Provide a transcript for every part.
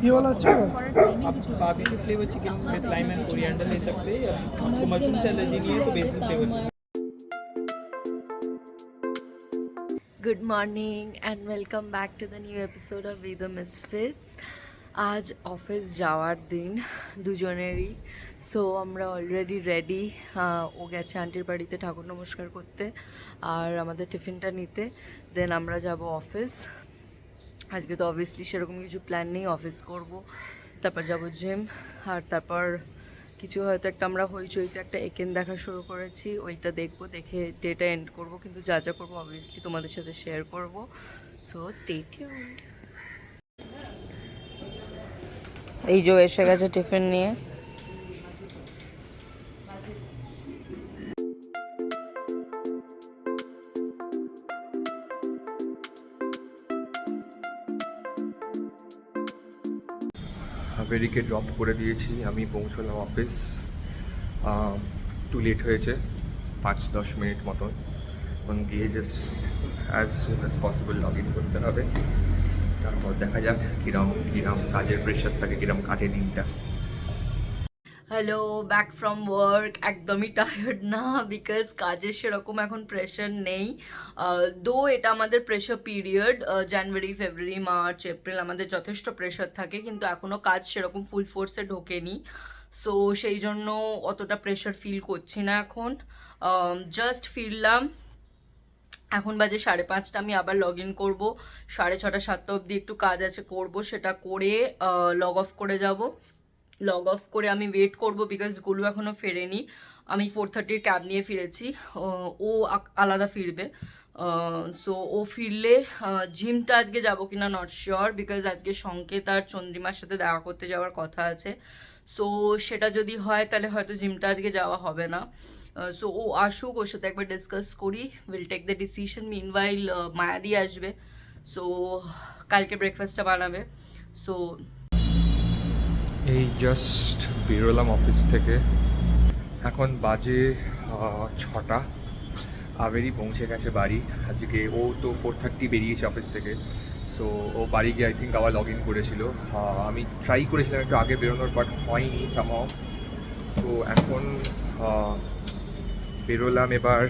ये वाला अच्छा है आप barbecue flavour chicken with lime and coriander ले सकते हैं या आपको मशरूम से एलर्जी नहीं है तो basil flavour good morning and welcome back to the new episode of with the misfits আজ অফিস যাওয়ার দিন দুজনেরই সো আমরা অলরেডি রেডি ও গেছে আন্টির বাড়িতে ঠাকুর নমস্কার করতে আর আমাদের টিফিনটা নিতে দেন আমরা যাব অফিস আজকে তো অবভিয়াসলি সেরকম কিছু প্ল্যান নেই অফিস করব, তারপর যাব জিম আর তারপর কিছু হয়তো একটা আমরা হইচইতে একটা একেন দেখা শুরু করেছি, ওইটা দেখব, দেখে ডেটা এন্ড করব, কিন্তু যা যা করব অবভিয়াসলি তোমাদের সাথে শেয়ার করব সো স্টে টিউনড এই যে এসে গেছে টিফিন নিয়ে। হাভেরিকে ড্রপ করে দিয়েছি। আমি পৌঁছলাম অফিস টু লেট হয়েছে পাঁচ দশ মিনিট মতন। এখন গিয়ে just as soon as possible log in করতে হবে। তারপর দেখা যাক কীরম কীরম কাজের প্রেশার থাকে, কীরম কাটে দিনটা। হ্যালো ব্যাক ফ্রম ওয়ার্ক একদমই টায়ার্ড না বিকজ কাজের সেরকম এখন প্রেশার নেই। দো এটা আমাদের pressure period January February March April আমাদের যথেষ্ট প্রেশার থাকে, কিন্তু এখনও কাজ সেরকম ফুল ফোর্সে ঢোকেনি। সো সেই জন্য অতটা প্রেশার ফিল করছি না এখন। জাস্ট ফিরলাম। এখন বাজে সাড়ে পাঁচটা, আমি আবার লগ ইন করব। সাড়ে ছটা, সাতটা অবধি একটু কাজ আছে, করব সেটা করে লগ অফ করে যাব। লগ অফ করে আমি ওয়েট করব বিকজ গোলু এখনও ফেরেনি। আমি ফোর থার্টির ক্যাব নিয়ে ফিরেছি। ও আলাদা ফিরবে। সো ও ফিরলে জিমটা আজকে যাব কিনা নট শিওর বিকজ আজকে সংকেত আর চন্দ্রিমার সাথে দেখা করতে যাওয়ার কথা আছে। সো সেটা যদি হয় তাহলে হয়তো জিমটা আজকে যাওয়া হবে না। সো ও আসুক, ওর সাথে একবার ডিসকাস করি। Will take the decision mean while মায়াদি আসবে। সো কালকে ব্রেকফাস্টটা বানাবে। সো এই জাস্ট বেরোলাম অফিস থেকে। এখন বাজে ছটা। আবেরই পৌঁছে গেছে বাড়ি। আজকে ও তো ফোর থার্টি বেরিয়েছে অফিস থেকে। সো ও বাড়ি গিয়ে আই থিঙ্ক আবার লগ ইন করেছিল আমি ট্রাই করেছিলাম একটু আগে বেরোনোর বাট হয়নি সামাও তো এখন বেরোলাম এবার।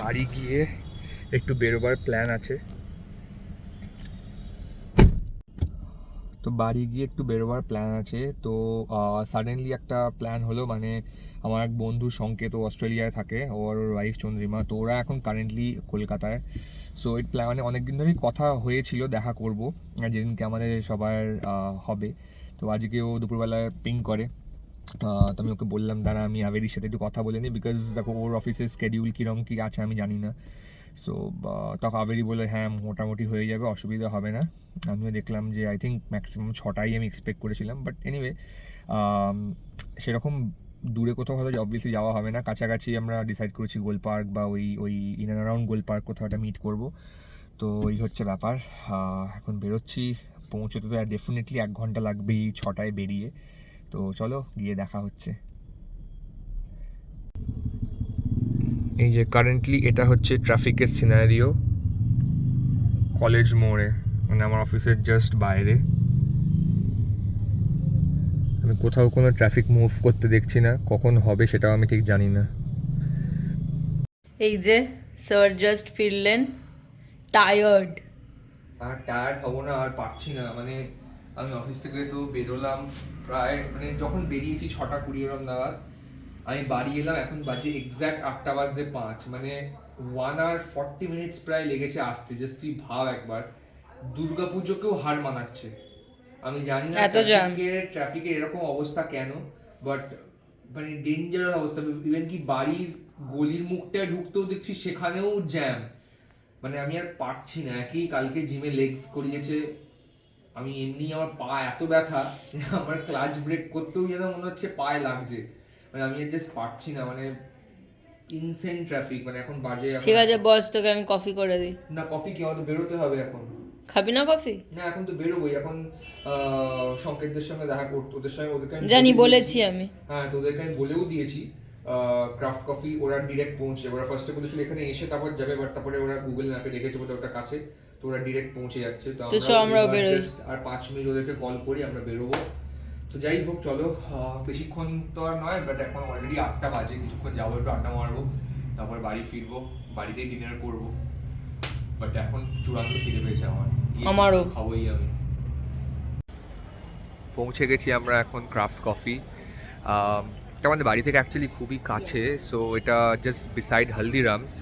বাড়ি গিয়ে একটু বেরোবার প্ল্যান আছে। তো বাড়ি গিয়ে একটু বেরোবার প্ল্যান আছে। তো সাডেনলি একটা প্ল্যান হলো মানে আমার এক বন্ধু সংকেত অস্ট্রেলিয়ায় থাকে, ওর ওয়াইফ চন্দ্রিমা, তো ওরা এখন কারেন্টলি কলকাতায়। সো এই প্ল্যান মানে অনেক দিন ধরেই কথা হয়েছিল, দেখা করব, যেদিনকে আমাদের সবার হবে। তো আজকে ও দুপুরবেলায় পিং করে। তো আমি ওকে বললাম, দাঁড়া, আমি আবেরির সাথে একটু কথা বলে নিই বিকজ দেখো, ওর অফিসের স্কেডিউল কীরকম কী আছে, আমি জানি না। সো তখন আবেরি বলে হ্যাঁ মোটামুটি হয়ে যাবে, অসুবিধা হবে না। আমিও দেখলাম যে আই থিঙ্ক ম্যাক্সিমাম ছটাই আমি এক্সপেক্ট করেছিলাম বাট এনিওয়ে সেরকম দূরে কোথাও হয়তো অবভিয়াসলি যাওয়া হবে না। কাছাকাছি আমরা ডিসাইড করেছি গোল পার্ক বা ওই ওই in and around Gol park কোথাও একটা মিট করব। তো এই হচ্ছে ব্যাপার। এখন বেরোচ্ছি। পৌঁছতে তো ডেফিনেটলি এক ঘণ্টা লাগবেই ছটায় বেরিয়ে। তো চলো, গিয়ে দেখা হচ্ছে। এই যে কারেন্টলি এটা হচ্ছে ট্রাফিকের সিনারিও কলেজ মোড়ে মানে আমার অফিসের জাস্ট বাইরে। আমি কোথাও কোনো ট্রাফিক মুভ করতে দেখছি না কখন হবে সেটাও আমি ঠিক জানি না। এই যে স্যার জাস্ট ফিরলেন টায়ার্ড আর টায়ার্ড হব না আর পারছি না মানে আমি অফিস থেকে তো বেরোলাম প্রায় মানে যখন বেরিয়েছি ছটা কুড়ি ওরম নাগাদ আমি বাড়ি এলাম এখন বাজে এক্স্যাক্ট আটটা বাজতে পাঁচ। মানে ওয়ান আওয়ার ফর্টি মিনিটস প্রায় লেগেছে আসতে। জাস্ট তুই ভাব একবার। দুর্গাপুজোকেও হার মানাচ্ছে। আমি জানি না ট্রাফিকের ট্রাফিকের এরকম অবস্থা কেন? বাট মানে ডেঞ্জারাস অবস্থা। ইভেন কি বাড়ির গলির মুখটায় ঢুকতেও দেখছি সেখানেও জ্যাম মানে আমি আর পারছি না। একই কালকে জিমে লেগস করিয়েছে। আমি এমনি আমার পা এত ব্যথা। আমার ক্লাচ ব্রেক করতেও যেন মনে হচ্ছে পায়ে লাগছে। মানে আমি জাস্ট পারছি না মানে ইনসেন ট্রাফিক মানে এখন বাজে ঠিক আছে বস তোকে আমি কফি করে দিই। না কফি কি? আমাদের বেরোতে হবে এখন। খাবি না কফি না এখন তো বেরোবোই এখন সংকেতদের সঙ্গে দেখা করতে ওদের সঙ্গে ওদেরকে জানি বলেছি আমি। হ্যাঁ তো ওদেরকে আমি বলেও দিয়েছি ক্রাফট কফি ওরা ডিরেক্ট পৌঁছে ওরা ফার্স্টে বলেছিল এখানে এসে তারপর যাবে বাট তারপরে ওরা গুগল ম্যাপে দেখেছে বোধহয় ওটা কাছে তো ওরা ডিরেক্ট পৌঁছে যাচ্ছে তো just আর পাঁচ মিনিট ওদেরকে কল করি আমরা বেরোবো। তো যাই হোক চলো বেশিক্ষণ তো আর নয় বাট এখন অলরেডি আটটা বাজে কিছুক্ষণ যাব একটু আড্ডা মারবো তারপর বাড়ি ফিরবো বাড়িতেই ডিনার করব বাট এখন চূড়ান্ত খিদে পেয়েছে আমার। আমারও। খাবোই আমি। পৌঁছে গেছি আমরা এখন ক্রাফট কফি এটা আমাদের বাড়ি থেকে অ্যাকচুয়ালি খুবই কাছে সো এটা just beside Haldiram's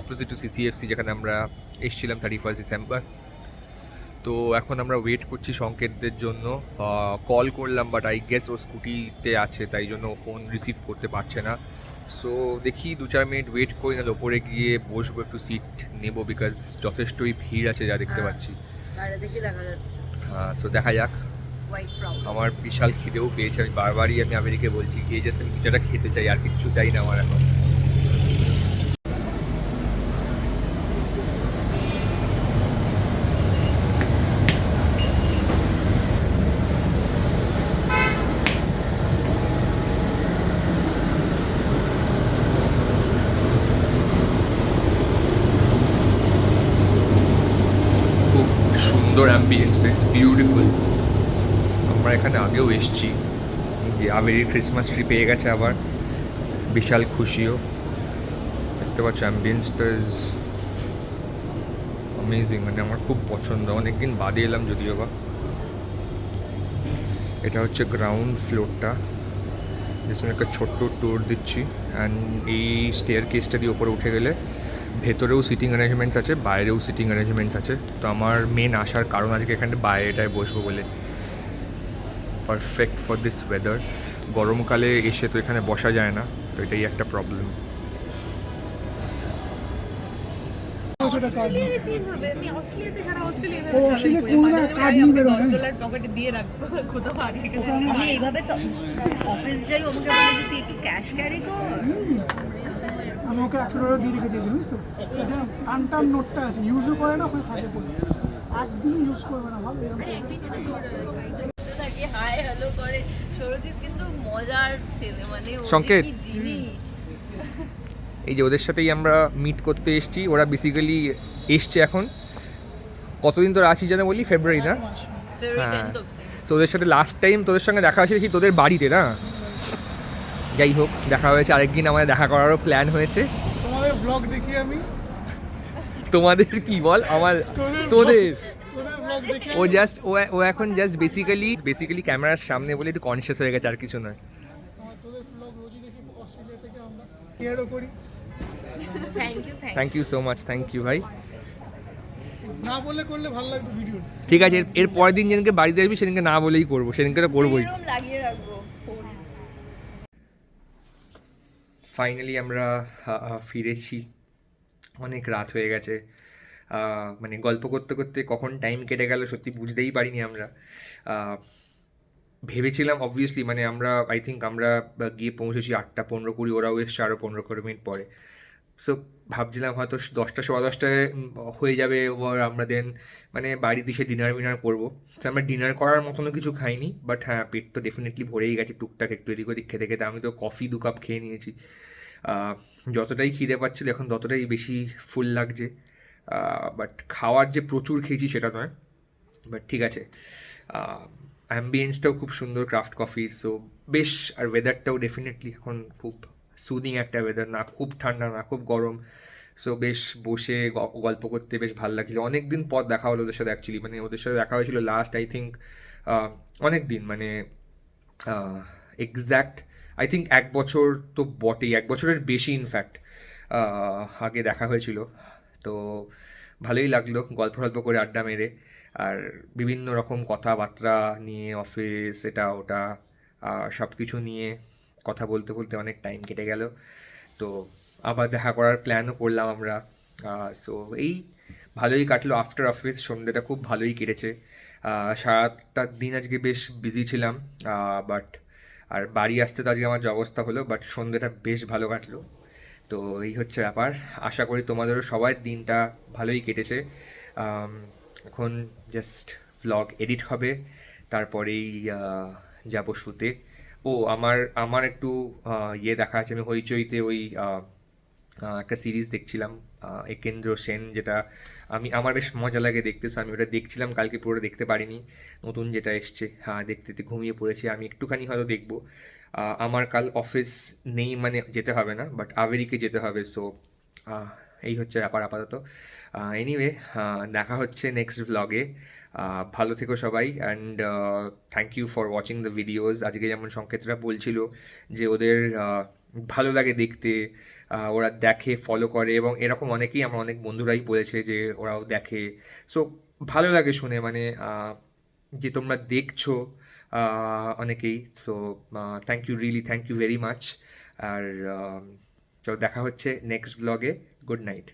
opposite to CCFC যেখানে আমরা এসেছিলাম থার্টি ফার্স্ট ডিসেম্বর তো এখন আমরা ওয়েট করছি সংকেতদের জন্য। কল করলাম বাট আই গেস ও স্কুটিতে আছে তাই জন্য ফোন রিসিভ করতে পারছে না। সো দেখি দু চার মিনিট ওয়েট করি নাহলে ওপরে গিয়ে বসবো একটু সিট নেব বিকজ যথেষ্টই ভিড় আছে যা দেখতে হ্যাঁ। পাচ্ছি। যাচ্ছে। সো দেখা যাক। আমার বিশাল খিদেও পেয়েছে আমি বারবারই আমি আমেরিকে বলছি গিয়ে জাস্ট আমি খেতে চাই আর কিচ্ছু চাই না আমার এখন খুব অ্যাম্বিয়েন্স ইটস বিউটিফুল আমরা এখানে আগেও এসেছি, যে আবেরি ক্রিসমাস ট্রি পেয়ে গেছে আবার। বিশাল খুশিও। দেখতে পাচ্ছ অ্যাম্বিয়েন্সটা ইজ অ্যামেজিং মানে আমার খুব পছন্দ। অনেকদিন বাদে এলাম যদিও বা। এটা হচ্ছে গ্রাউন্ড ফ্লোরটা যেখানে একটা ছোট্ট ট্যুর দিচ্ছি। অ্যান্ড এই স্টেয়ার কেসটা দিয়ে ওপরে উঠে গেলে ভেতরেও সিটিং অ্যারেঞ্জমেন্টস আছে বাইরেও সিটিং অ্যারেঞ্জমেন্টস আছে। তো আমার মেন আসার কারণ আজকে এখানে বাইরেটায় বসবো বলে। পারফেক্ট ফর দিস ওয়েদার গরমকালে এসে তো এখানে বসা যায় না তো এটাই একটা প্রবলেম আমি এইভাবে অফিস যাই আমাকে বলে যে তুই একটু ক্যাশ ক্যারি কর। আমি ওকে একশো ডলার দিয়ে রেখেছি জানিস তো টান টান নোটটা আছে ইউজও করে না ওখানে থাকে পড়ে একদিন ইউজ করবে না ভালো এরকম হাই হ্যালো করে সৌরজিৎ কিন্তু মজার ছেলে মানে সংকেত। এই যে ওদের সাথেই আমরা মিট করতে এসেছি ওরা বেসিক্যালি এসছে এখন। কতদিন তোরা আছিস যেন বলি? ফেব্রুয়ারি না? হ্যাঁ। তো ওদের সাথে লাস্ট টাইম তোদের সঙ্গে দেখা হয়েছিল তোদের বাড়িতে না? যাই হোক দেখা হয়েছে আরেকদিন আমাদের দেখা করারও প্ল্যান হয়েছে। তোমাদের ব্লগ দেখি আমি। তোমাদের কি বল? আমার তোদের। তোদের ব্লগ দেখি ও জাস্ট ও ও এখন জাস্ট বেসিক্যালি বেসিক্যালি ক্যামেরার সামনে বলে একটু কনসিয়াস হয়ে গেছে আর কিছু নয়। আমার ব্লগ রোজই দেখি অস্ট্রেলিয়া থেকে আমরা। কেয়ারও thank you so much thank you ভাই। না বললে করলে ভালো লাগতো ভিডিও ঠিক আছে এর- এর পরের দিন যেদিনকে বাড়িতে আসবি সেদিনকে না বলেই করব সেদিনকে তো করবোই। লাগিয়ে রাখব ফোন ফাইনালি আমরা ফিরেছি। অনেক রাত হয়ে গেছে। মানে গল্প করতে করতে কখন টাইম কেটে গেল সত্যি বুঝতেই পারিনি আমরা। ভেবেছিলাম অবভিয়াসলি মানে আমরা আই থিঙ্ক আমরা গিয়ে পৌঁছেছি আটটা পনেরো কুড়ি, ওরাও এসছে আরও পনেরো কুড়ি মিনিট পরে। সো ভাবছিলাম হয়তো দশটা, সোয়া দশটায় হয়ে যাবে ওর আমরা দেন মানে বাড়িতে এসে ডিনার মিনার করব। তো আমরা ডিনার করার মতনও কিছু খাইনি বাট হ্যাঁ পেট তো ডেফিনেটলি ভরেই গেছে টুকটাক একটু এদিক ওদিক খেতে খেতে। আমি তো কফি দু কাপ খেয়ে নিয়েছি। যতটাই খিদে পাচ্ছিল এখন ততটাই বেশি ফুল লাগছে। বাট খাওয়ার যে প্রচুর খেয়েছি সেটা নয়। বাট ঠিক আছে। অ্যাম্বিয়েন্সটাও খুব সুন্দর ক্রাফট কফির সো বেশ, আর ওয়েদারটাও ডেফিনেটলি এখন খুব সুদিং একটা ওয়েদার না খুব ঠান্ডা, না খুব গরম। সো বেশ বসে গল্প করতে বেশ ভালো লাগছিল। অনেক দিন পর দেখা হলো ওদের সাথে অ্যাকচুয়ালি মানে ওদের সাথে দেখা হয়েছিল লাস্ট আই থিঙ্ক অনেক দিন মানে এক্স্যাক্ট আই থিঙ্ক এক বছর তো বটেই। এক বছরের বেশি ইনফ্যাক্ট আগে দেখা হয়েছিল। তো ভালোই লাগল গল্প টল্প করে আড্ডা মেরে। আর বিভিন্ন রকম কথাবার্তা নিয়ে অফিস এটা, ওটা সব কিছু নিয়ে। কথা বলতে বলতে অনেক টাইম কেটে গেল। তো আবার দেখা করার প্ল্যানও করলাম আমরা। সো এই ভালোই কাটলো আফটার অফিস সন্ধ্যেটা খুব ভালোই কেটেছে। সারাটা দিন আজকে বেশ বিজি ছিলাম। বাট আর বাড়ি আসতে তো আজকে আমার যে অবস্থা হলো বাট সন্ধ্যেটা বেশ ভালো কাটলো। তো এই হচ্ছে ব্যাপার। আশা করি তোমাদেরও সবাই দিনটা ভালোই কেটেছে। এখন জাস্ট ব্লগ এডিট হবে। তারপরেই যাব শুতে। ও, আমার আমার একটু ইয়ে দেখা আছে, আমি হইচইতে ওই একটা সিরিজ দেখছিলাম একেন্দ্র সেন, যেটা আমি, আমার বেশ মজা লাগে দেখতে আমি ওটা দেখছিলাম, কালকে পুরো দেখতে পারিনি, নতুন যেটা এসছে হ্যাঁ দেখতে দেখতে ঘুমিয়ে পড়েছে, আমি একটুখানি হয়তো দেখব আমার কাল অফিস নেই মানে যেতে হবে না বাট আভেরিকে যেতে হবে সো এই হচ্ছে ব্যাপার আপাতত এনিওয়ে দেখা হচ্ছে নেক্সট ব্লগে ভালো থেকো সবাই and thank you for watching the videos আজকে যেমন সংকেতরা বলছিল যে ওদের ভালো লাগে দেখতে ওরা দেখে ফলো করে, এবং এরকম অনেকেই আমার অনেক বন্ধুরাই বলেছে যে ওরাও দেখে। সো ভালো লাগে শুনে মানে যে তোমরা দেখছ অনেকেই। So thank you really thank you very much আর চলো দেখা হচ্ছে নেক্সট ব্লগে গুড নাইট